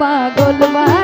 পাগল মা